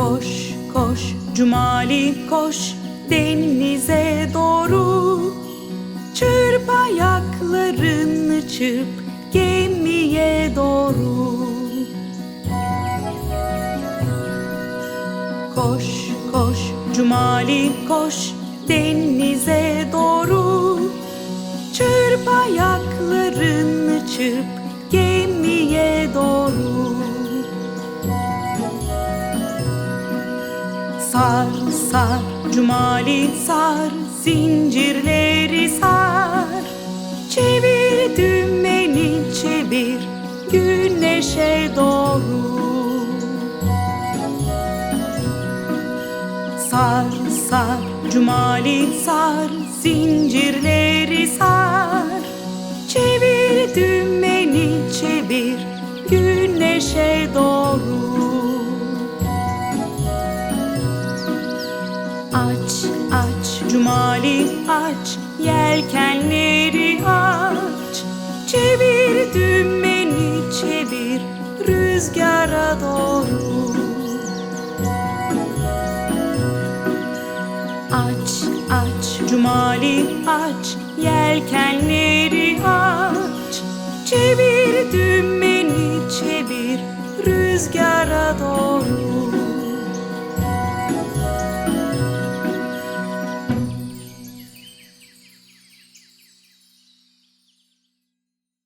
Koş koş Cumali koş denize doğru. Çırp ayaklarını çırp gemiye doğru. Koş koş Cumali koş denize doğru. Çırp ayaklarını çırp Sar sar. Cumali sar zincirleri sar. Çevir dümeni çevir güneşe doğru. Sar sar. Cumali sar zincirleri sar. Çevir dümeni çevir güneşe doğru Aç aç. Cumali aç yelkenleri aç. Çevir dümeni çevir rüzgara doğru. Aç aç. Cumali aç yelkenleri aç. Çevir dümeni çevir rüzgara doğru